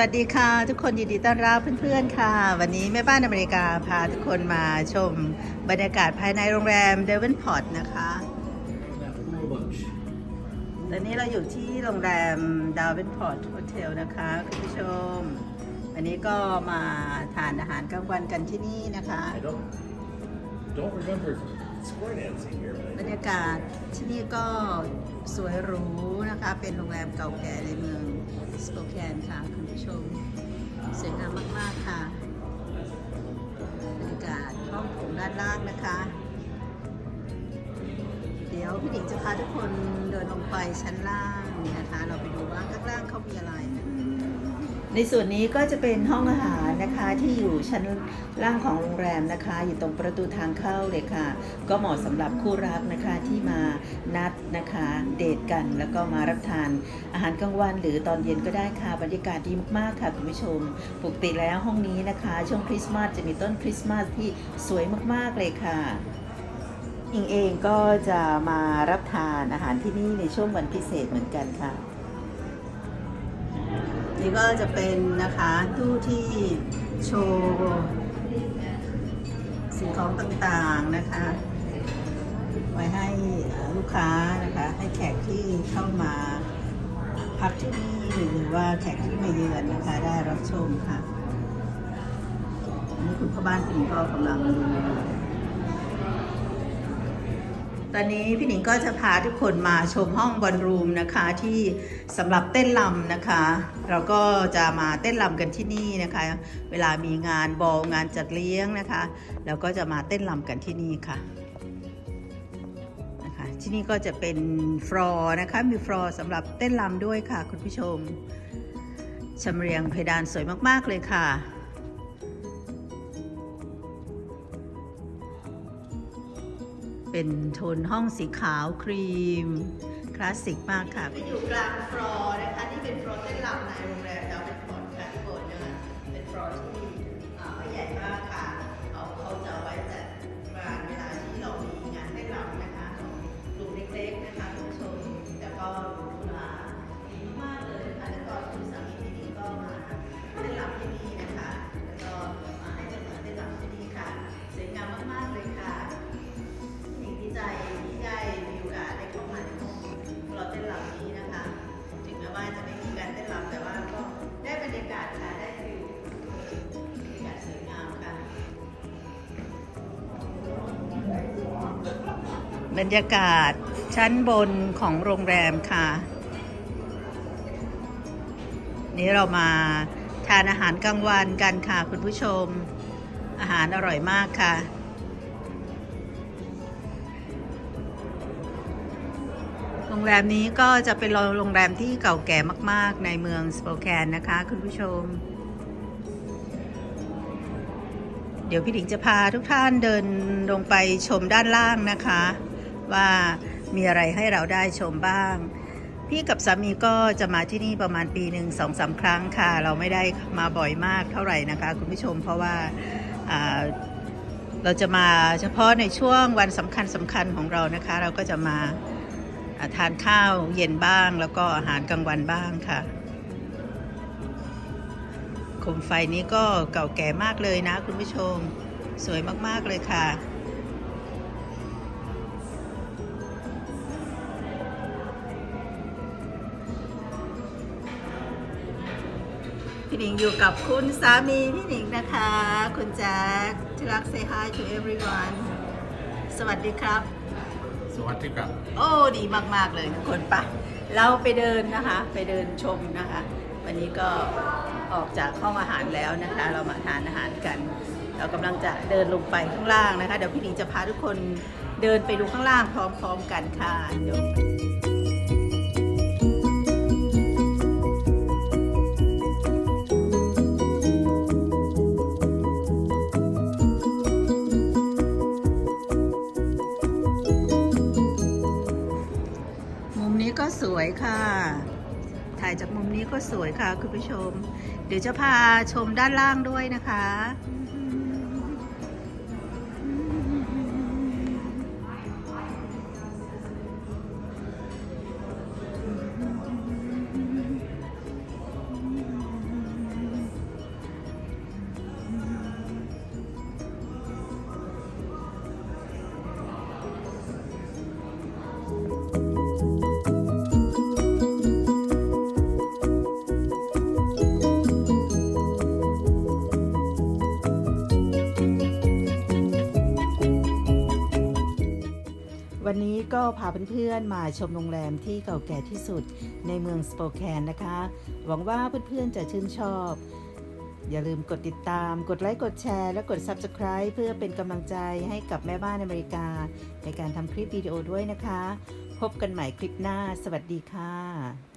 วัสดีค่ะ ทุกคนยินดีต้อนรับเพื่อนๆค่ะ วันนี้แม่บ้านอเมริกาพาทุกคนมาชมบรรยากาศภายในโรงแรมเดวินพอร์ตนะคะ Cool bunch. ตอนนี้เราอยู่ที่โรงแรมดาวเวนพอร์ตโฮเทลนะคะคุณผู้ชมวันนี้ก็มาทานอาหารกลางวันกันที่นี่นะคะ I don't don't remember square dancing here, บร but รยากาศที่นี่ก็สวยหรูนะคะ เป็นโรงแรมเก่าแก่ในเมือง สโปแกนค่ะคุณผู้ชมสวยงามมาก ๆ ค่ะบรรยากาศห้องโถงด้านล่างนะคะ เดี๋ยวพี่หนิงจะพาทุกคนเดินลงไปชั้นล่างนะคะ เราไปดูว่าข้างล่างเขามีอะไร ในส่วนนี้ก็จะเป็นห้องอาหารนะคะที่อยู่ชั้นล่างของโรงแรมนะคะ อยู่ตรงประตูทางเข้าเลยค่ะ ก็เหมาะสำหรับคู่รักนะคะที่มานัดนะคะเดทกันแล้วก็มารับทาน อาหารกลางวันหรือตอนเย็นก็ได้ค่ะบรรยากาศดีมากๆค่ะคุณผู้ชมปกติแล้วห้องนี้นะคะ ช่วงคริสต์มาสจะมีต้นคริสต์มาสที่สวยมากๆเลยค่ะอิงเองก็จะมารับทานอาหารที่นี่ในช่วงวันพิเศษเหมือนกันค่ะ นี่ก็จะเป็นนะคะตู้ที่โชว์สิ่งของต่างๆนะคะ ไว้ให้ลูกค้านะคะ ให้แขกที่เข้ามาพักที่นี่หรือว่าแขกที่มาเยือนนะคะ ได้รับชมค่ะนนี้คุณพ่อบ้านคุณก็กำลังดู ตอนนี้พี่หนิงก็จะพาทุกคนมาชมห้องบอลรูมนะคะที่สำหรับเต้นรำนะคะ เราก็จะมาเต้นรำกันที่นี่นะคะ เวลามีงานบอลงานจัดเลี้ยงนะคะเราก็จะมาเต้นรำกันที่นี่ค่ะนะคะที่นี่ก็จะเป็นฟลอร์นะคะมีฟลอร์สำหรับเต้นรำด้วยค่ะ คุณผู้ชมชำเรียงเพดานสวยมากๆเลยค่ะ เป็นโทนห้องสีขาวครีม คลาสสิกมากค่ะ ไปอยู่กลางฟลอร์นะคะนี่เป็นฟลอร์เต้นรำในโรงแรมดาวเป็นฟลอร์ค่ะที่โบนนะคะเป็นฟลอร์ที่ไม่ใหญ่มากค่ะเขาเขาจะไว้จัด บรรยากาศชั้นบนของโรงแรมค่ะ นี่เรามาทานอาหารกลางวันกันค่ะคุณผู้ชม อาหารอร่อยมากค่ะ โรงแรมนี้ก็จะเป็นโรงแรมที่เก่าแก่มาก ๆ ในเมืองสโปแคนนะคะ คุณผู้ชม เดี๋ยวพี่หญิงจะพาทุกท่านเดินลงไปชมด้านล่างนะคะ ว่ามีอะไรให้เราได้ชมบ้าง พี่กับสามีก็จะมาที่นี่ประมาณปีหนึ่งสองสาครั้งค่ะ เราไม่ได้มาบ่อยมากเท่าไหร่นะคะ คุณผู้ชมเพราะว่าเราจะมาเฉพาะในช่วงวันสำคัญสำคัญของเรานะคะ เราก็จะมาอ่าทานข้าวเย็นบ้าง แล้วก็อาหารกลางวันบ้างค่ะโคมไฟนี้ก็เก่าแก่มากเลยนะคุณผู้ชม สวยมาก ๆ เลยค่ะ พี่หนิงอยู่กับคุณสามีพี่หนิงนะคะ คุณแจ็คที่รัก say hi to everyone สวัสดีครับ สวัสดีครับ โอ้ดีมากๆเลยทุกคนปะเราไปเดินนะคะ ไปเดินชมนะคะ วันนี้ก็ออกจากห้องอาหารแล้วนะคะ เรามาทานอาหารกัน เรากำลังจะเดินลงไปข้างล่างนะคะ เดี๋ยวพี่หนิงจะพาทุกคนเดินไปดูข้างล่างพร้อมๆกันค่ะเดี๋ยว วยค่ะ ถ่ายจากมุมนี้ก็สวยค่ะคุณผู้ชม เดี๋ยวจะพาชมด้านล่างด้วยนะคะ วันนี้ก็พาเพื่อนๆมาชมโรงแรมที่เก่าแก่ที่สุดในเมืองสโปแคนนะคะ หวังว่าเพื่อนๆจะชื่นชอบ อย่าลืมกดติดตาม กดไลค์ กดแชร์ และกด Subscribe เพื่อเป็นกำลังใจให้กับแม่บ้านอเมริกา ในการทำคลิปวิดีโอด้วยนะคะ พบกันใหม่คลิปหน้า สวัสดีค่ะ